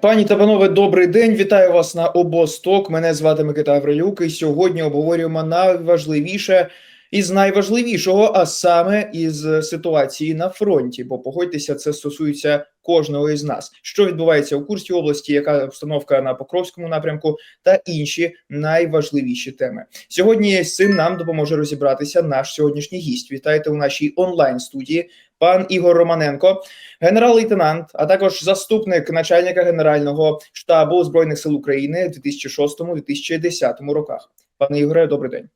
Пані та панове, добрий день. Вітаю вас на обосток. Мене звати Микита Аврилюк. І сьогодні обговорюємо найважливіше із найважливішого, а саме із ситуації на фронті. Бо погодьтеся, це стосується кожного із нас. Що відбувається у Курській області, яка обстановка на Покровському напрямку, та інші найважливіші теми. Сьогодні з цим нам допоможе розібратися наш сьогоднішній гість. Вітайте у нашій онлайн студії. Пан Ігор Романенко, генерал-лейтенант, а також заступник начальника Генерального штабу збройних сил України в 2006-2010 роках. Пане Ігоре, добрий день.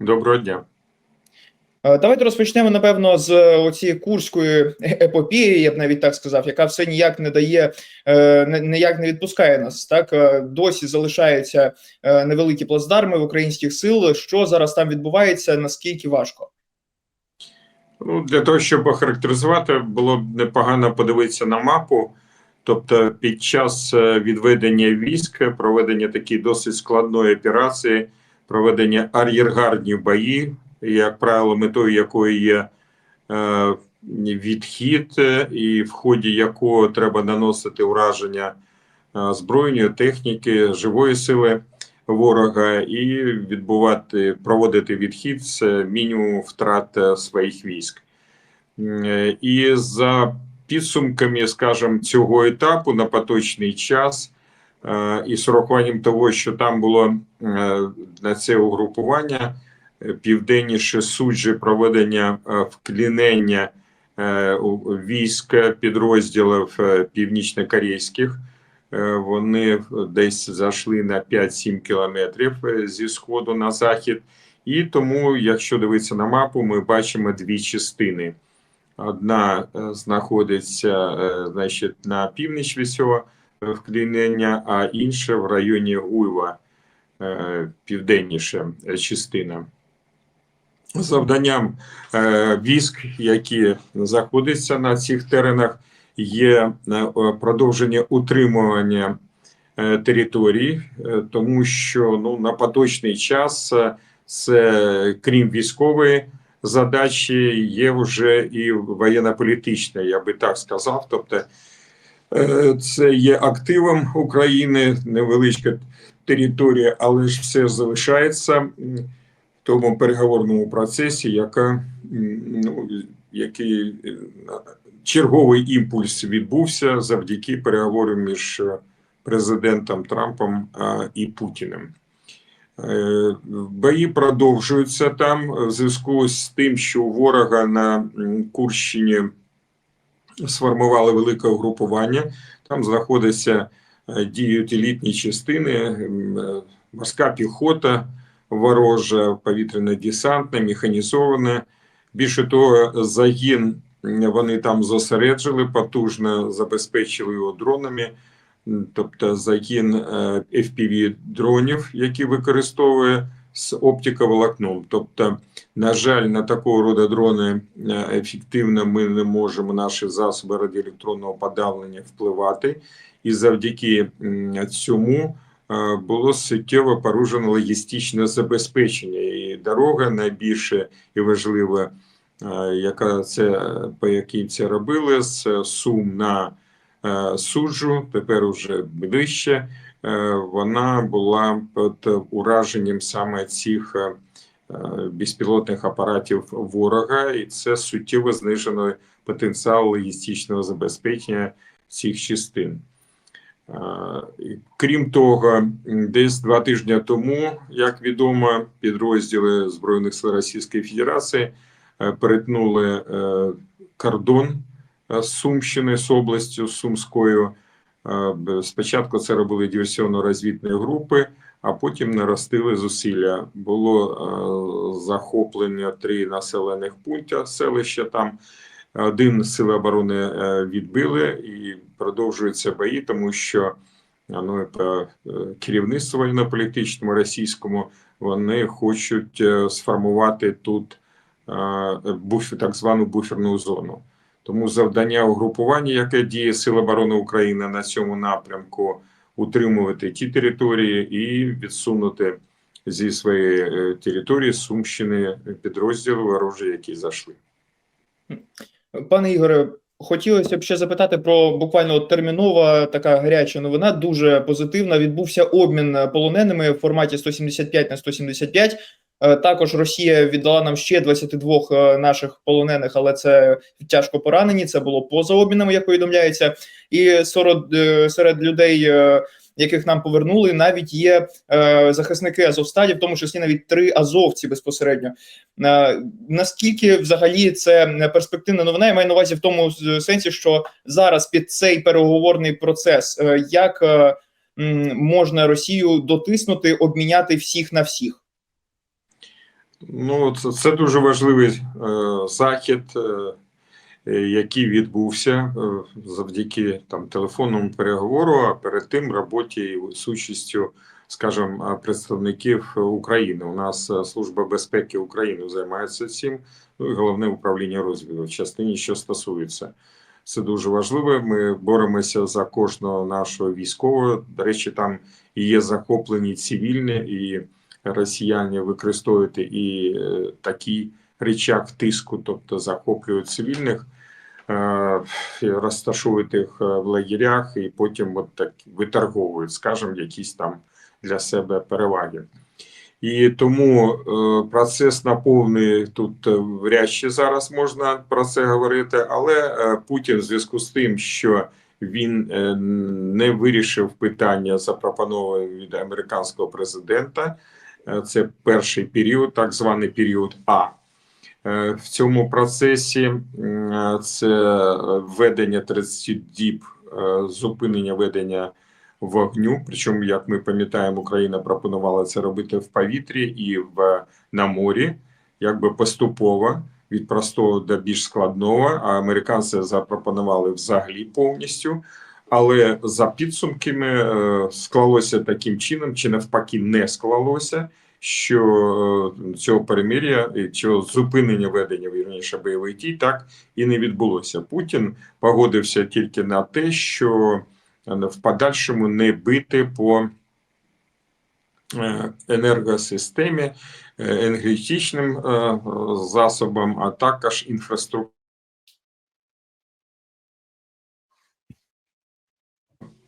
Доброго дня. Е, Давайте розпочнемо напевно з оцієї курської епопії, я б навіть так сказав, яка все ніяк не дає, е, ніяк не відпускає нас. Так Е, досі залишаються е, невеликі плацдарми в українських сил. Що зараз там відбувається? Наскільки важко? Ну, для того, щоб охарактеризувати, було б непогано подивитися на мапу. Тобто, під час е, відведення військ, проведення такої досить складної операції, проведення ар'єргардні бої, як правило, метою якої є е, відхід, е, і в ході якого треба наносити ураження е, збройної техніки, живої сили ворога і відбувати, проводити відхід з мінімуму втрат е, своїх військ. Е, І за підсумками, скажімо, цього етапу на поточний час, е, і з урахуванням того, що там було на це угрупування південніше суджі проведення вклінення військ підрозділів північно-корейських. Е, Вони десь зайшли на 5-7 кілометрів е, зі сходу на захід. І тому, якщо дивитися на мапу, ми бачимо дві частини. Одна е, знаходиться значить, на північ від цього вклінення, а інша в районі Гуйва, південніша частина. Завданням військ, які знаходяться на цих теренах, є е, продовження утримування е, територій, е, тому що ну, на поточний час це крім військової задачі, є вже і воєнно-політична, я би так сказав. Тобто це є активом України, невеличка територія, але ж все залишається в тому переговорному процесі, яка ну, який черговий імпульс відбувся завдяки переговорам між е, президентом Трампом е, і Путіним. Е, Бої продовжуються там в зв'язку з тим, що у ворога на Курщині сформували велике угрупування. Там знаходяться діють елітні частини, морська піхота ворожа, повітряно-десантна, механізована. Більше того, загін вони там зосереджили, потужно забезпечили його дронами. Тобто загін е, FPV дронів, які використовує з оптиковолокном. Тобто, на жаль, на такого роду дрони е, ефективно ми не можемо наші засоби радіоелектронного подавлення впливати, і завдяки цьому е, було суттєво порушено логістичне забезпечення. І дорога найбільше і важливе, яка це по якій це робили з Сум на е, суджу, тепер уже ближче. е, Вона була під ураженням саме цих е, е, безпілотних апаратів ворога, і це суттєво знижено потенціал логістичного забезпечення цих частин. Е, Крім того, десь два тижні тому, як відомо, підрозділи Збройних сил Російської Федерації е, перетнули е, кордон е, з Сумщини з областю Сумською. Е, Спочатку це робили диверсіонно-розвідні групи, а потім наростили зусилля. Було е, захоплення три населених пункти селища там. Один сили оборони е, відбили і продовжуються бої, тому що ну, і по е, керівництву воєнно-політичному російському вони хочуть е, сформувати тут е, буф- так звану буферну зону. Тому завдання угрупування, яке діє Сил оборони України на цьому напрямку, утримувати ті території і відсунути зі своєї е, території Сумщини підрозділи ворожі, які зайшли. Пане Ігоре, Хотілося б ще запитати про буквально термінова така гаряча новина, дуже позитивна. Відбувся обмін полоненими в форматі 175 на 175. Е, Також Росія віддала нам ще 22 е, наших полонених, але це тяжко поранені. Це було поза обмінами, як повідомляється. І серед, е, серед людей, яких нам повернули, навіть є захисники Азовсталі, в тому числі навіть три азовці безпосередньо. Наскільки взагалі це перспективна новина? Я маю на увазі в тому сенсі, що зараз під цей переговорний процес як можна Росію дотиснути, обміняти всіх на всіх? Ну, це, це дуже важливий е, захід, е, який відбувся е, завдяки там телефонному переговору, а перед тим роботі і з участю, скажімо, представників України. У нас е, Служба безпеки України займається цим, ну і головне управління розвідки в частині, що стосується. Це дуже важливо. Ми боремося за кожного нашого військового. До речі, там є захоплені цивільні і росіяни використовують і е, такий рычаг тиску, тобто захоплюють цивільних, е, розташовують їх е, в лагерях і потім от так виторговують, скажімо, якісь там для себе переваги. І тому процес наповнений тут вряд чи зараз можна про це говорити, але Путін в зв'язку з тим, що він не вирішив питання, запропоновані від американського президента. Е, Це перший період, так званий період А. Е, В цьому процесі е, це введення 30 діб зупинення ведення вогню. Причому, як ми пам'ятаємо, Україна пропонувала це робити в повітрі і в на морі, якби поступово від простого до більш складного. А американці запропонували взагалі повністю. Але за підсумками е, склалося таким чином, чи навпаки не склалося, що е, цього перемир'я і цього зупинення ведення вірніше бойових дій так і не відбулося. Путін погодився тільки на те, що е, в подальшому не бити по е, енергосистемі, е, енергетичним е, засобам, а також інфраструктурі. Е, е,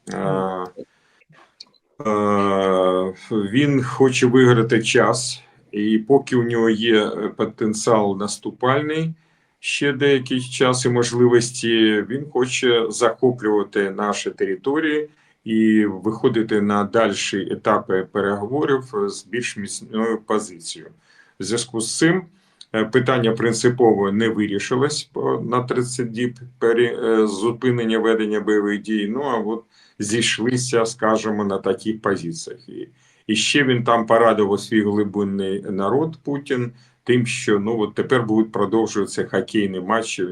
Він хоче виграти час, і поки у нього є потенціал наступальний, ще деякий час і можливості, він хоче захоплювати наші території і виходити на дальші етапи переговорів з більш міцною позицією. В зв'язку з цим е, питання принципово не вирішилось на 30 діб пере- е, зупинення ведення бойових дій. Ну а от зійшлися, скажімо, на таких позиціях. І, і ще він там порадував свій глибинний народ Путін тим, що ну от тепер будуть продовжуватися хокейні матчі,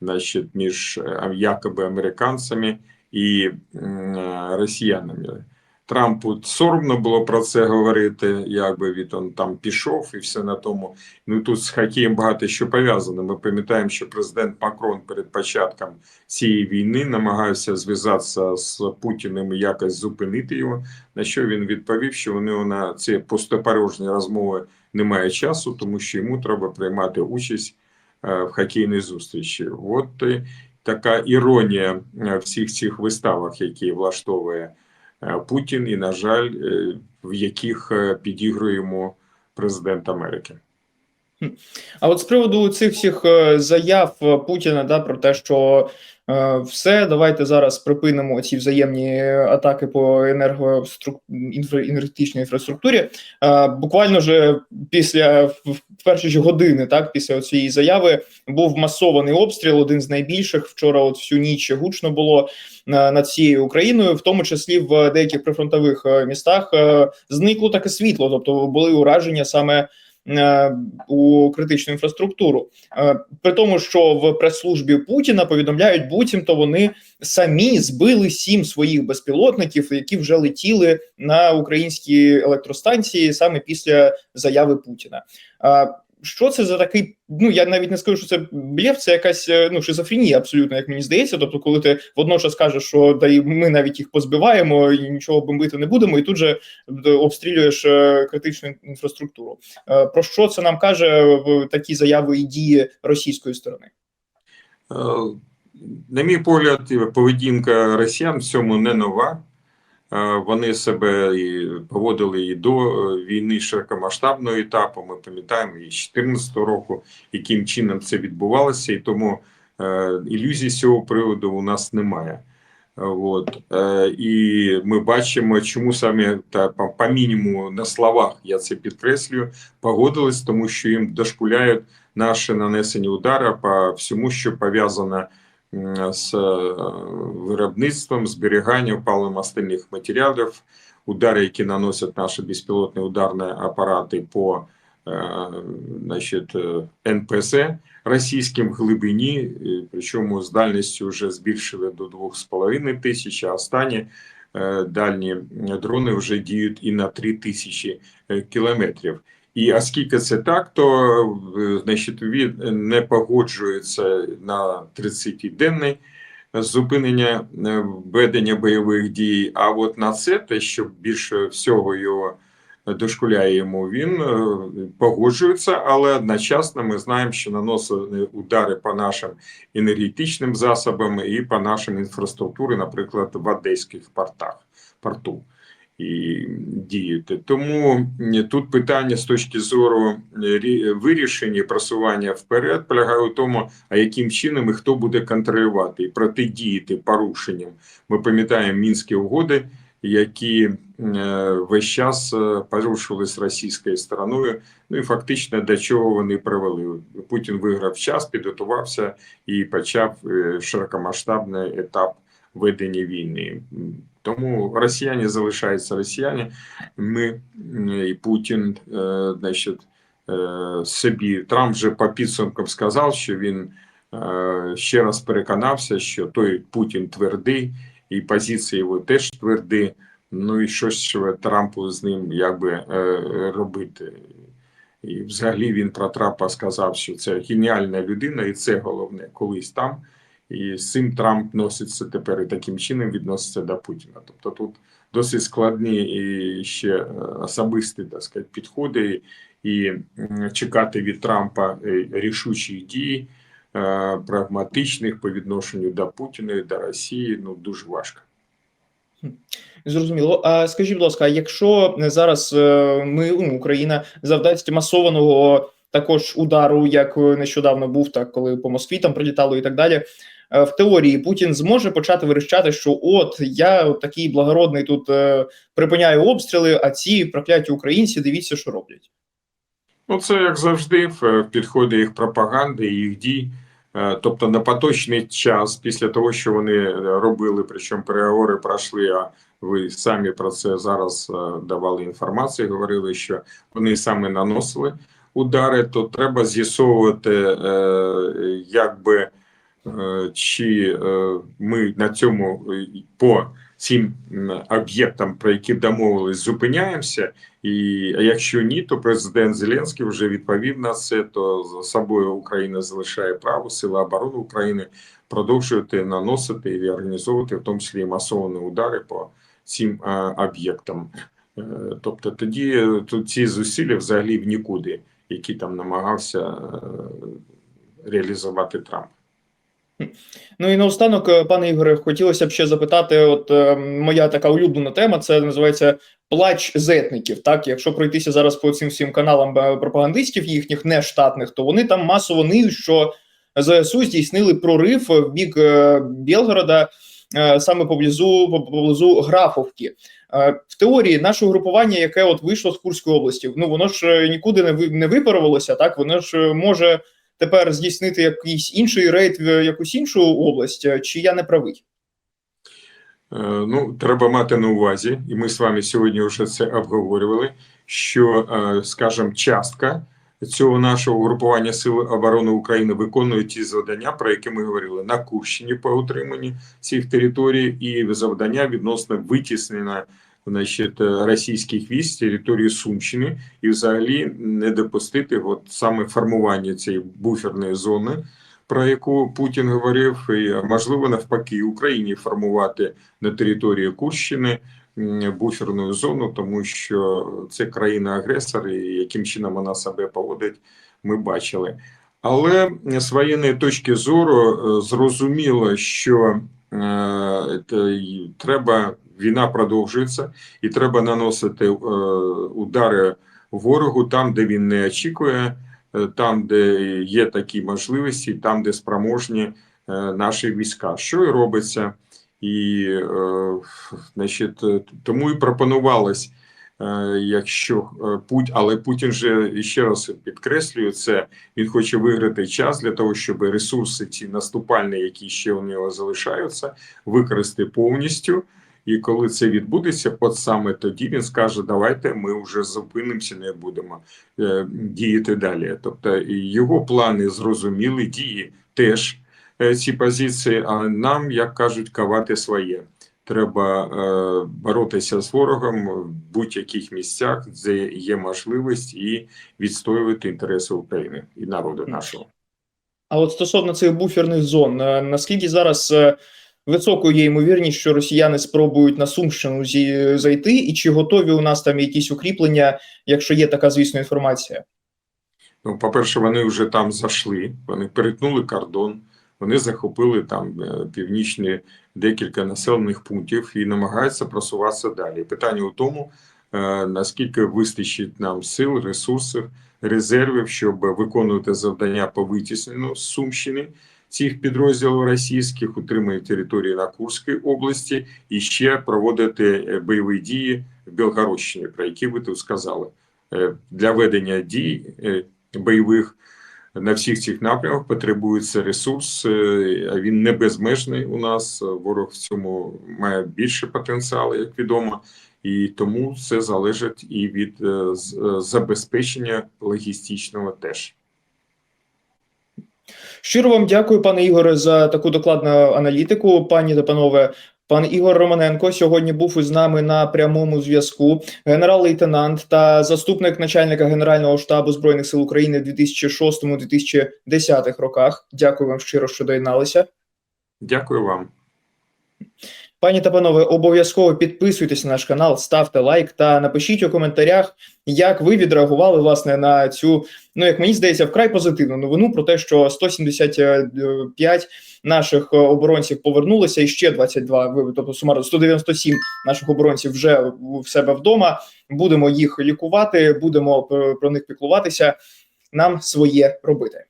значить, між е, якоби американцями і м, е, росіянами. Трампу соромно було про це говорити, якби він он там пішов і все на тому. Ну тут з хокеєм багато що пов'язано. Ми пам'ятаємо, що президент Макрон перед початком цієї війни намагався зв'язатися з Путіним і якось зупинити його. На що він відповів, що нього на ці пустопорожні розмови немає часу, тому що йому треба приймати участь е, в хокейній зустрічі. От і така іронія е, всіх цих виставах, які влаштовує е, Путін, і, на жаль, е, в яких е, підігруємо президент Америки. А от з приводу цих всіх е, заяв Путіна да, про те, що е, все, давайте зараз припинимо ці взаємні атаки по інфра... інфраструктурі. Е, буквально же після в перші ж години, так, після цієї заяви, був масований обстріл, один з найбільших. Вчора, от всю ніч гучно було е, над всією Україною, в тому числі в деяких прифронтових містах зникло таке світло, тобто були ураження саме у критичну інфраструктуру. Е, При тому, що в прес-службі Путіна повідомляють, буцімто вони самі збили сім своїх безпілотників, які вже летіли на українські електростанції саме після заяви Путіна. Що це за такий? Ну я навіть не скажу, що це блєв, це якась е, ну шизофренія, абсолютно, як мені здається. Тобто, коли ти водночас кажеш, що да і ми навіть їх позбиваємо і нічого бомбити не будемо, і тут же е, обстрілюєш е, критичну інфраструктуру. Про що це нам каже такі заяви і дії російської сторони? На мій погляд, поведінка росіян в цьому не нова. Е, Вони себе і поводили і до е, війни широкомасштабного етапу. Ми пам'ятаємо і з 2014 року, яким чином це відбувалося, і тому е, ілюзій з цього приводу у нас немає. От. І ми бачимо, чому саме та по, мінімуму на словах я це підкреслюю, погодились, тому що їм дошкуляють наші нанесені удари по всьому, що пов'язано з е, виробництвом, зберіганням паливно-мастильних матеріалів, удари, які наносять наші безпілотні ударні апарати по е, значить, е, НПЗ російським глибині, причому з дальністю вже збільшили до 2,5 тисяч, а останні дальні дрони вже діють і на 3 тисячі кілометрів. І оскільки це так, то е, значить він не погоджується на 30-денний зупинення е, ведення бойових дій. А от на це те, що більше всього його дошкуляє йому, він е, погоджується, але одночасно ми знаємо, що наносили удари по нашим енергетичним засобам і по нашим інфраструктурі, наприклад, в одеських портах порту. І діяти. Тому тут питання з точки зору е, вирішення просування вперед полягає у тому, а яким чином і хто буде контролювати і протидіяти порушенням. Ми пам'ятаємо мінські угоди, які е, весь час е, порушувались російською стороною. Ну і фактично до чого вони привели. Путін виграв час, підготувався і почав широкомасштабний етап ведення війни. Тому росіяни залишаються росіяни. Ми і Путін, е, значить, е, собі Трамп вже по підсумкам сказав, що він е, ще раз переконався, що той Путін твердий, і позиції його теж тверді. Ну і що ж Трампу з ним якби е, робити? І взагалі він про Трампа сказав, що це геніальна людина, і це головне колись там. І з цим Трамп носиться тепер і таким чином відноситься до Путіна. Тобто тут досить складні і ще е, особисті так сказати, підходи, і чекати від Трампа е, рішучих дій, е, прагматичних по відношенню до Путіна і до Росії ну дуже важко. Зрозуміло. А скажіть, будь ласка, якщо зараз ми, ну, Україна завдасть масованого також удару, як нещодавно був, так коли по Москві там прилітало і так далі. Е, В теорії Путін зможе почати верещати, що от я такий благородний тут е, припиняю обстріли, а ці прокляті українці дивіться, що роблять. Ну, це як завжди в в підході їх пропаганди, їх дій. Е, Тобто на поточний час, після того, що вони е, робили, причому переговори пройшли, а ви самі про це зараз е, давали інформацію, говорили, що вони саме наносили удари, то треба з'ясовувати, е, якби е, чи е, ми на цьому е, по цим об'єктам, про які домовились, зупиняємося. І якщо ні, то президент Зеленський вже відповів на це. То за собою Україна залишає право Сили оборони України продовжувати наносити і організовувати, в тому числі масовані удари по цим об'єктам. Е, Тобто тоді е, тут ці зусилля взагалі в нікуди, які там намагався е, реалізувати Трамп. Ну і наостанок, е, пане Ігоре, хотілося б ще запитати: от е, моя така улюблена тема, це називається плач зетників. Так, якщо пройтися зараз по цим всім каналам е, пропагандистів, їхніх нештатних, то вони там масово ниють, що ЗСУ здійснили прорив в бік е, Білгорода, е, саме поблизу по- поблизу Графовки. В теорії наше угрупування, яке от вийшло з Курської області, ну воно ж нікуди не випарувалося, так воно ж може тепер здійснити якийсь інший рейд в якусь іншу область, е, чи я не правий? Е, Ну, треба мати на увазі, і ми з вами сьогодні вже це обговорювали. Що, е, скажімо, частка цього нашого угрупування Сил оборони України виконує ті завдання, про які ми говорили на Курщині по утриманні цих територій, і завдання відносно витіснення значить, російських військ території Сумщини, і взагалі не допустити от саме формування цієї буферної зони. Про яку Путін говорив, і можливо навпаки Україні формувати на території Курщини буферну зону, тому що це країна-агресор, і яким чином вона себе поводить, ми бачили. Але з воєнної точки зору е, зрозуміло, що е, треба війна продовжується, і треба наносити е, удари ворогу там, де він не очікує, е, там, де є такі можливості, там, де спроможні е, наші війська. Що і робиться, і значить, тому і пропонувалось. Якщо Путь, але Путін же ще раз підкреслюю це, він хоче виграти час для того, щоб ресурси ці наступальні, які ще у нього залишаються, використати повністю. І коли це відбудеться, от саме тоді він скаже: давайте ми вже зупинимося, не будемо е, діяти далі. Тобто його плани зрозуміли, дії теж е, ці позиції. А нам, як кажуть, кавати своє. Треба е, боротися з ворогом в будь-яких місцях, де є можливість, і відстоювати інтереси України і народу нашого. А от стосовно цих буферних зон, е, наскільки зараз е, високою є ймовірність, що росіяни спробують на Сумщину зайти, і чи готові у нас там якісь укріплення, якщо є така, звісно, інформація? Ну, по-перше, вони вже там зайшли, вони перетнули кордон, вони захопили там е, північні декілька населених пунктів і намагаються просуватися далі. Питання у тому, е, наскільки вистачить нам сил, ресурсів, резервів, щоб виконувати завдання по витісненню з Сумщини цих підрозділів російських, утримання території на Курській області і ще проводити е, бойові дії в Білгородщині, про які ви тут сказали. Е, Для ведення дій е, бойових на всіх цих напрямках потребується ресурс, він не безмежний у нас. Ворог в цьому має більше потенціалу, як відомо, і тому це залежить і від забезпечення логістичного теж. Щиро вам дякую, пане Ігоре, за таку докладну аналітику. Пані та панове, пан Ігор Романенко сьогодні був із нами на прямому зв'язку. Генерал-лейтенант та заступник начальника Генерального штабу збройних сил України в 2006-2010 роках. Дякую вам щиро, що доєдналися. Дякую вам. Пані та панове, обов'язково підписуйтесь на наш канал, ставте лайк та напишіть у коментарях, як ви відреагували власне на цю, ну як мені здається, вкрай позитивну новину про те, що 175 наших оборонців повернулися, і ще 22, ви- тобто сумарно 197 наших оборонців вже в себе вдома. Будемо їх лікувати, будемо про них піклуватися. Нам своє робити.